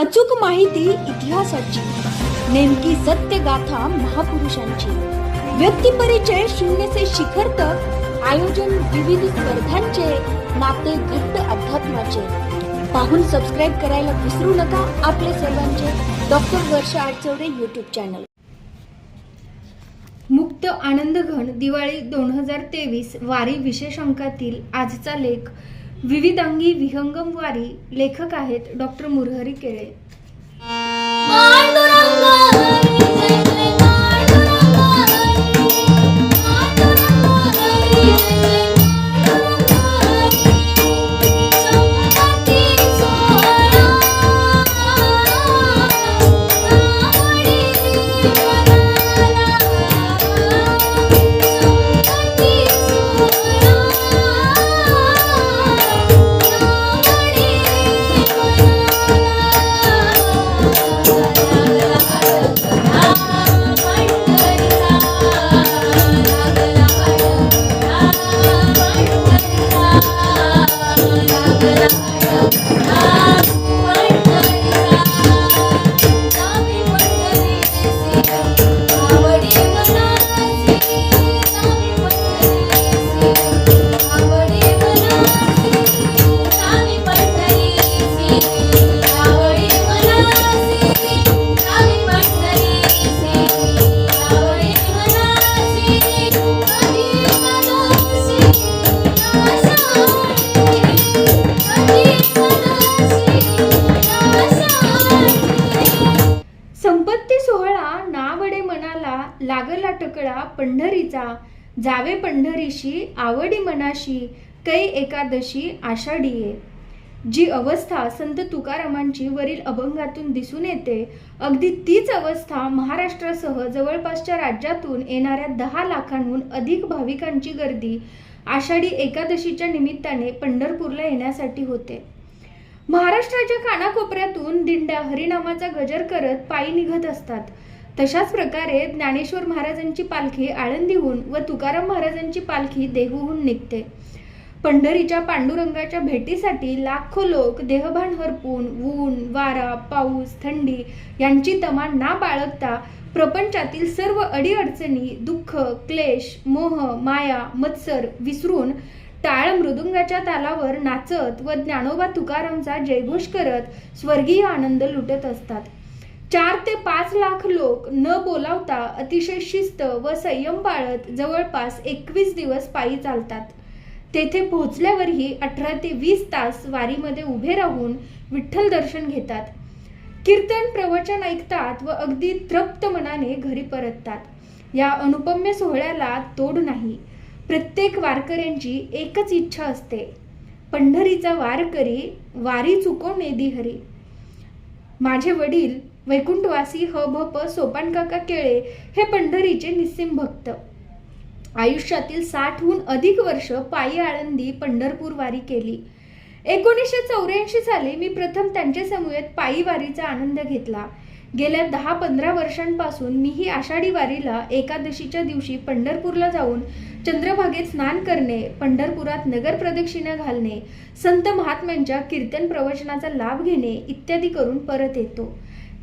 अचूक माहिती इतिहासाची. नेमकी सत्य गाथा महापुरुषांची. व्यक्तिपरिचय शून्य से शिखर तक आयोजन विविध स्पर्धांचे नाते घट्ट अध्यात्माचे. पाहून सबस्क्राईब करायला विसरू नका आपले सर्वांचे. Doctor Varsha Adchavade YouTube channel मुक्त आनंदघन दिवाळी दोन हजार तेवीस वारी विशेष अंकातील आजचा लेख विविधांगी विहंगमवारी लेखक आहेत डॉक्टर मुरहरी केळे. लागला पंढरीचा जावे पंढरीशी आवडी मनाशी कै एकादशी आषाढीये. जी अवस्था संत तुकारामांची वरील अभंगातून दिसून येते अगदी तीच अवस्था महाराष्ट्रासह जवळपासच्या राज्यातून येणाऱ्या दहा लाखांहून अधिक भाविकांची गर्दी आषाढी एकादशीच्या निमित्ताने पंढरपूरला येण्यासाठी होते. महाराष्ट्राच्या कानाकोपऱ्यातून दिंड्या हरिनामाचा गजर करत पायी निघत असतात. तशाच प्रकारे ज्ञानेश्वर महाराजांची पालखी आळंदीहून व तुकाराम महाराजांची पालखी देहूहून निघते. पंढरीच्या पांडुरंगाच्या भेटीसाठी लाखो लोक देहभान हरपून ऊन वारा पाऊस थंडी यांची तमा ना बाळगता प्रपंचातील सर्व अडीअडचणी दुःख क्लेश मोह माया मत्सर विसरून टाळ मृदुंगाच्या तालावर नाचत व ज्ञानोबा तुकारामचा जयघोष करत स्वर्गीय आनंद लुटत असतात. चार ते पाच लाख लोक न बोलावता अतिशय शिस्त व संयम बाळत जवळपास एकवीस दिवस पायी चालतात. तेथे पोहोचल्यावरही अठरा ते वीस तास वारीमध्ये उभे राहून विठ्ठल दर्शन घेतात. कीर्तन प्रवचन ऐकतात व अगदी तृप्त मनाने घरी परततात. या अनुपम्य सोहळ्याला तोड नाही. प्रत्येक वारकऱ्यांची एकच इच्छा असते. पंढरीचा वारकरी वारी चुकवणे हरी माझे वडील वैकुंठवासी ह भ प सोपान काका केळे हे पंढरीचे निस्सिम भक्त. आयुष्यातील साठहून अधिक वर्ष पायी आळंदी पंढरपूर वारी केली. एकोणीसशे चौऱ्याऐंशी साली मी प्रथम त्यांच्या समूहात पायी वारीचा आनंद घेतला. गेल्या दहा पंधरा वर्षांपासून मीही आषाढी वारीला एकादशीच्या दिवशी पंढरपूरला जाऊन चंद्रभागेत स्नान करणे पंढरपुरात नगर प्रदक्षिणा घालणे संत महात्म्यांच्या कीर्तन प्रवचनाचा लाभ घेणे इत्यादी करून परत येतो.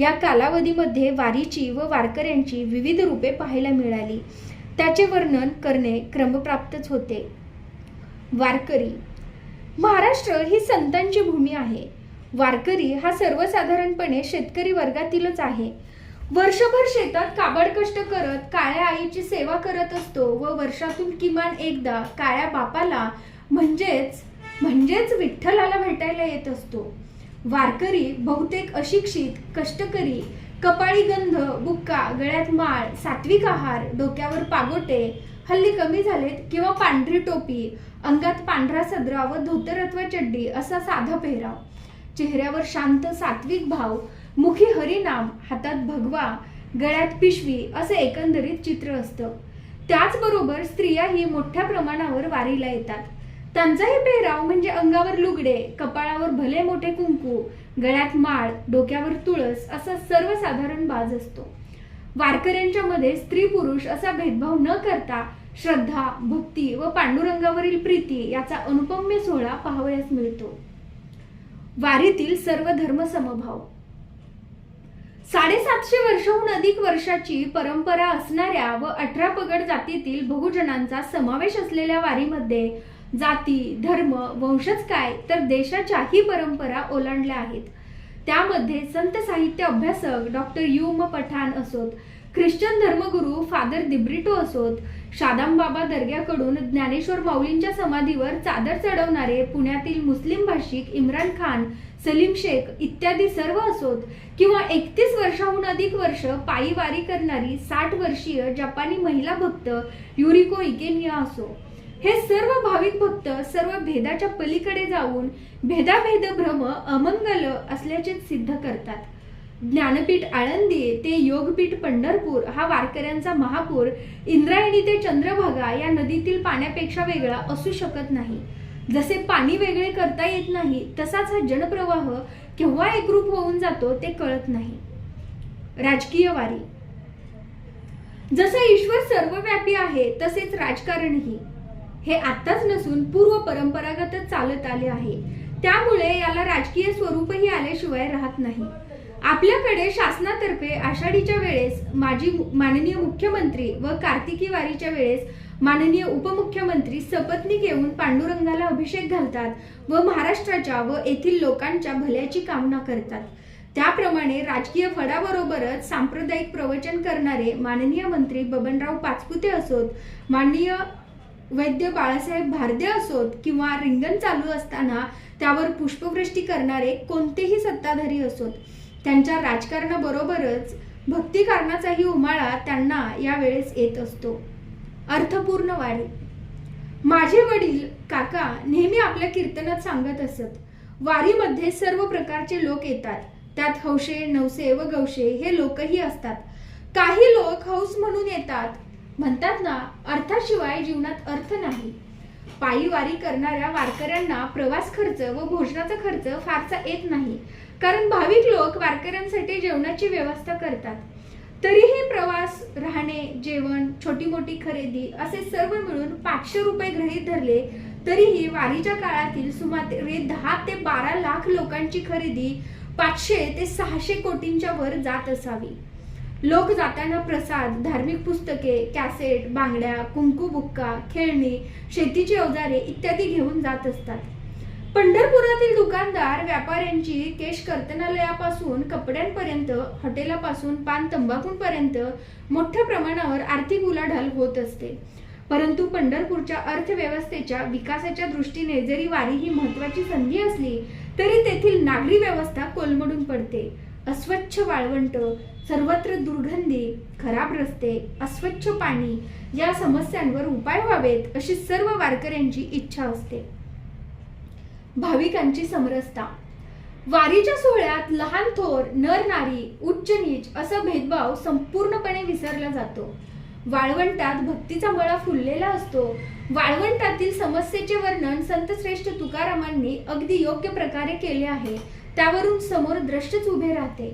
या कालावधीमध्ये वारीची व वारकऱ्यांची विविध रूपे पाहायला मिळाली. त्याचे वर्णन करणे क्रमप्राप्तच होते. वारकरी. महाराष्ट्र ही संतांची भूमी आहे. वारकरी हा सर्वसाधारणपणे शेतकरी वर्गातीलच आहे. वर्षभर शेतात काबड कष्ट करत काळ्या आईची सेवा करत असतो व वर्षातून किमान एकदा काळ्या बापाला म्हणजेच म्हणजेच विठ्ठलाला भेटायला येत असतो. वारकरी बहुतेक अशिक्षित कष्टकरी कपाळी गंध बुक्का गळ्यात माळ सात्विक आहार डोक्यावर पागोटे हल्ली कमी झालेत किंवा पांढरी टोपी अंगात पांढरा सदरा व धोतर अथवा चड्डी असा साधा पेहराव. चेहऱ्यावर शांत सात्विक भाव मुखी हरिनाम हातात भगवा गळ्यात पिशवी असे एकंदरीत चित्र असतं. त्याचबरोबर स्त्रियाही मोठ्या प्रमाणावर वारीला येतात. त्यांचाही पेहराव म्हणजे अंगावर लुगडे कपाळावर भले मोठे कुंकू गळ्यात माळ डोक्यावर तुळस असा सर्वसाधारण बाज असतो. वारकऱ्यांच्या मध्ये स्त्री पुरुष असा भेदभाव न करता श्रद्धा भक्ती व पांडुरंगावरील प्रीती याचा अनुपम्य सोहळा पाहावयास मिळतो. वारीतील सर्व धर्म समभाव. साडेसातशे वर्षाहून अधिक वर्षाची परंपरा असणाऱ्या व अठरा पगड जातीतील बहुजनांचा समावेश असलेल्या वारीमध्ये जाती धर्म वंशज काय तर देशाच्याही परंपरा ओलांडल्या आहेत. त्यामध्ये संत साहित्य अभ्यासक डॉक्टर यू म पठाण असोत ख्रिश्चन धर्मगुरू फादर दिब्रिटो असोत शादामबाबा दर्ग्याकडून ज्ञानेश्वर माऊलींच्या समाधीवर चादर चढवणारे पुण्यातील मुस्लिम भाषिक इम्रान खान सलीम शेख इत्यादी सर्व असोत किंवा एकतीस वर्षाहून अधिक वर्ष पायी वारी करणारी साठ वर्षीय जपानी महिला भक्त युरिको इकेनिया असो. हे सर्व भाविक भक्त सर्व भेदाच्या पलीकडे जाऊन भेदाभेद भ्रम अमंगल असल्याचे सिद्ध करतात. ज्ञानपीठ आळंदी ते योगपीठ पंढरपूर हा वारकऱ्यांचा महापूर इंद्रायणी ते चंद्रभागा या नदीतील पाण्यापेक्षा वेगळा असू शकत नाही. जसे पाणी वेगळे करता येत नाही तसाच हा जनप्रवाह केव्हा एकरूप होऊन जातो ते कळत नाही. राजकीय वारी. जसं ईश्वर सर्वव्यापी आहे तसेच राजकारणही. हे आत्ताच नसून पूर्व परंपरागतच चालत आले आहे. त्यामुळे याला राजकीय स्वरूपही आल्याशिवाय राहत नाही. आपल्याकडे शासनातर्फे आषाढीच्या वेळेस माजी माननीय मुख्यमंत्री व कार्तिकी वारीच्या वेळेस माननीय उपमुख्यमंत्री सपत्नीक येऊन पांडुरंगाला अभिषेक घालतात व महाराष्ट्राच्या व येथील लोकांच्या भल्याची कामना करतात. त्याप्रमाणे राजकीय फडाबरोबरच सांप्रदायिक प्रवचन करणारे माननीय मंत्री बबनराव पाचपुते असोत माननीय वैद्य बाळासाहेब भारदे असोत किंवा रिंगण चालू असताना त्यावर पुष्पवृष्टी करणारे कोणतेही सत्ताधारी असोत. त्यांच्या राजकारणाबरोबरच भक्तिकारणाचाही उमाळा त्यांना यावेळेस येत असतो. अर्थपूर्ण वारी माझे वडील काका नेहमी आपल्या कीर्तनात सांगत असत वारीमध्ये सर्व प्रकारचे लोक येतात. त्यात हौशे नवसे व गवशे हे लोकही असतात. काही लोक हौस म्हणून येतात म्हणतात ना अर्थाशिवाय जीवनात अर्थ नाही. पायी वारी करणाऱ्या वारकऱ्यांना प्रवास खर्च व भोजनाचा खर्च फारसा येत नाही. कारण भाविक लोक वारकऱ्यांसाठी जेवणाची व्यवस्था करतात. तरीही प्रवास राहणे जेवण छोटी मोठी खरेदी असे सर्व मिळून पाचशे रुपये गृहीत धरले तरीही वारीच्या काळातील सुमारे दहा ते बारा लाख लोकांची खरेदी पाचशे ते सहाशे कोटींच्या वर जात असावी. लोक जाताना प्रसाद धार्मिक पुस्तके कॅसेट बांगड्या कुंकू बुक्का खेळणी शेतीची अवजारे इत्यादी घेऊन जात असतात. पंढरपुरातील दुकानदार व्यापाऱ्यांची केश कर्तनालयापासून कपड्यांपर्यंत हॉटेलापासून पान तंबाखूंपर्यंत मोठ्या प्रमाणावर आर्थिक उलाढाल होत असते. परंतु पंढरपूरच्या अर्थव्यवस्थेच्या विकासाच्या दृष्टीने जरी वारी ही महत्वाची संधी असली तरी तेथील नागरी व्यवस्था कोलमडून पडते. अस्वच्छ वाळवंट सर्वत्र दुर्गंधी खराब रस्ते अस्वच्छ पाणी या समस्यांवर उपाय व्हावेत अशी सर्व वारकऱ्यांची इच्छा असते. भाविकांची समरसता. वारीच्या सोहळ्यात लहान थोर नर नारी उच्च नीच असा भेदभाव संपूर्णपणे विसरला जातो. वाळवंटात भक्तीचा मळा फुललेला असतो. वाळवंटातील समस्येचे वर्णन संत श्रेष्ठ तुकारामांनी अगदी योग्य प्रकारे केले आहे. त्यावरून समोर द्रष्टच उभे राहते.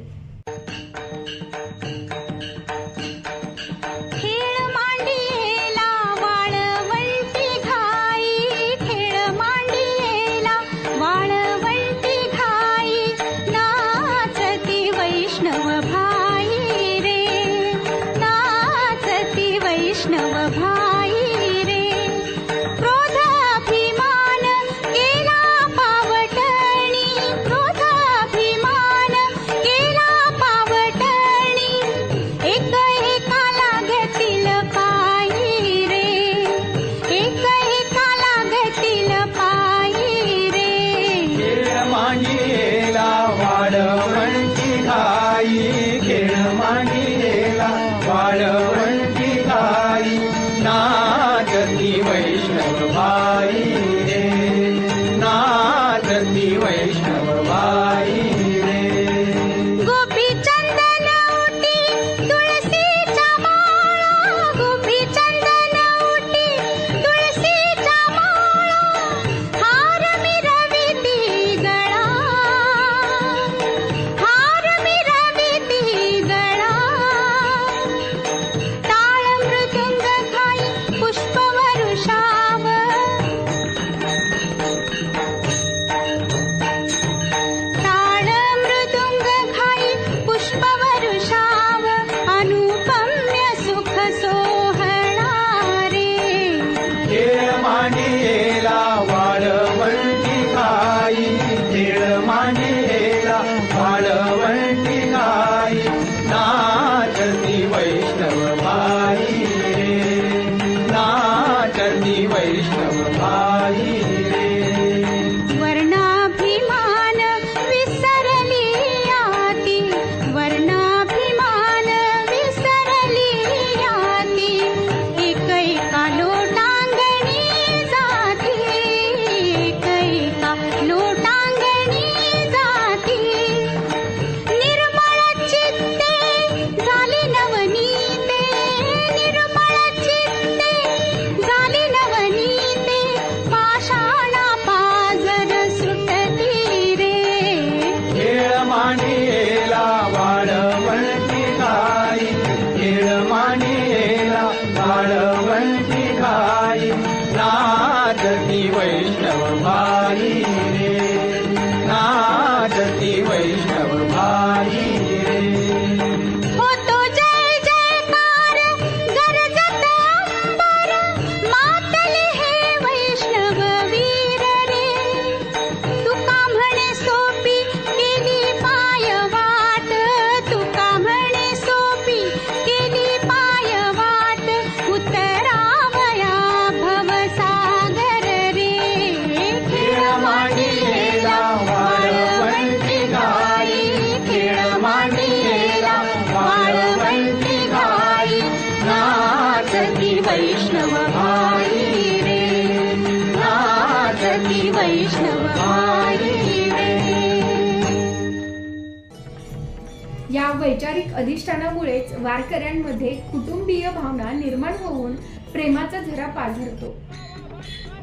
या वैचारिक अधिष्ठानामुळेच वारकऱ्यांमध्ये कुटुंबीय भावना निर्माण होऊन प्रेमाचा झरा पाझरतो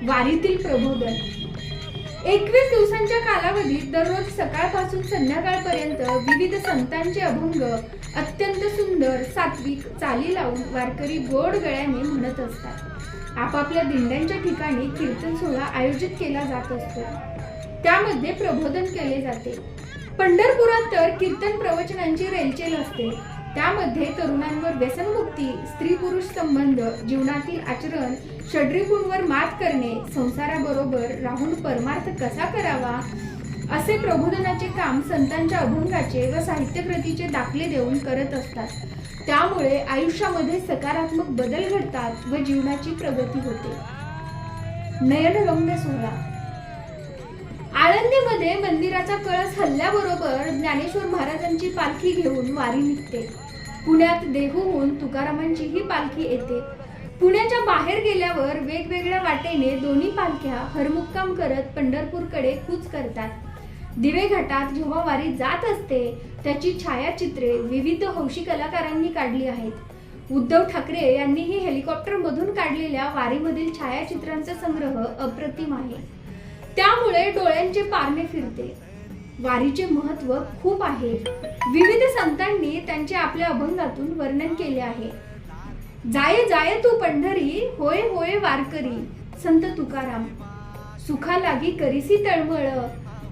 वारीतील प्रबोधन. एकवीस दिवसांच्या कालावधीत दररोज सकाळपासून संध्याकाळपर्यंत विविध संतांचे अभंग अत्यंत सुंदर सात्विक चाली लावून वारकरी गोड गळ्याने म्हणत असतात. आपापल्या दिंड्यांच्या ठिकाणी कीर्तन सोहळा आयोजित केला जात असतो. त्यामध्ये प्रबोधन केले जाते. पंढरपुरात तर कीर्तन प्रवचनांची रेलचेल असते. त्यामध्ये तरुणांवर व्यसनमुक्ती स्त्री पुरुष संबंध जीवनातील आचरण षड्रिगुणवर मात करणे संसाराबरोबर राहून परमार्थ कसा करावा असे प्रबोधनाचे काम संतांच्या अभंगाचे व साहित्यप्रतीचे दाखले देऊन करत असतात. त्यामुळे आयुष्यामध्ये सकारात्मक बदल घडतात व जीवनाची प्रगती होते. नयनरम्य सोहळा. आळंदीमध्ये मंदिराचा कळस हल्ल्याबरोबर ज्ञानेश्वर महाराजांची पालखी घेऊन वारी निघते. पुण्यात देहूहून तुकारामांची ही पालखी येते. पुण्याच्या बाहेर गेल्यावर वेगवेगळ्या वाटेने दोन्ही पालख्या हरमुक्काम करत पंढरपूरकडे कूच करतात. दिवे घाटात जेव्हा वारी जात असते त्याची छायाचित्रे विविध हौशी कलाकारांनी काढली आहेत. उद्धव ठाकरे यांनीही हेलिकॉप्टरमधून काढलेल्या वारीमधील छायाचित्रांचा संग्रह अप्रतिम आहे. त्यामुळे डोळ्यांचे पारणे फिरते. वारीचे महत्त्व खूप आहे. विविध संतांनी त्यांचे आपल्या अभंगातून वर्णन केले आहे. जाय जाय तू पंढरी होय होय वारकरी संत तुकाराम. सुखा लागी करीसी तळमळ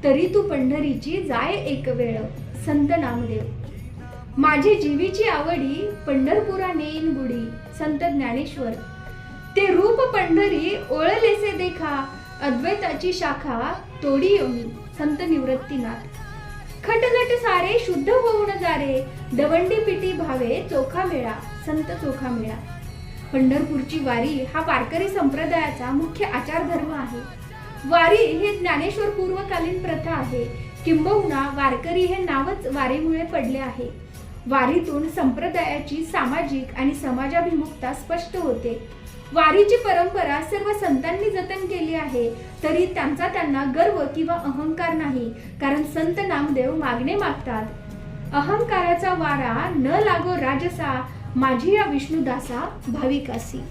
तरी तू पंढरीची जाय एक वेळ संत नामदेव. माझी जीवीची आवडी पंढरपुरा नेईन गुडी संत ज्ञानेश्वर. ते रूप पंढरी ओळलेसे देखा अद्वैताची शाखा तोडी योनी संत निवृत्तीनाथ. खटनट सारे शुद्ध होऊन जारे दवंडी पिटी भावे चोखा मेळा संत चोखा मेळा. पंढरपूरची वारी हा वारकरी संप्रदायाचा मुख्य आचार धर्म आहे. वारी हे ज्ञानेश्वर पूर्वकालीन प्रथा आहे. किंबहुना वारकरी हे नावच वारीमुळे पडले आहे. वारीतून संप्रदायाची सामाजिक आणि समाजाभिमुखता स्पष्ट होते. वारीची परंपरा सर्व संतांनी जतन केली आहे तरी त्यांचा त्यांना गर्व किंवा अहंकार नाही कारण संत नामदेव मागणे मागतात. अहंकाराचा वारा न लागो राजसा माझी या विष्णुदासा भाविकासी.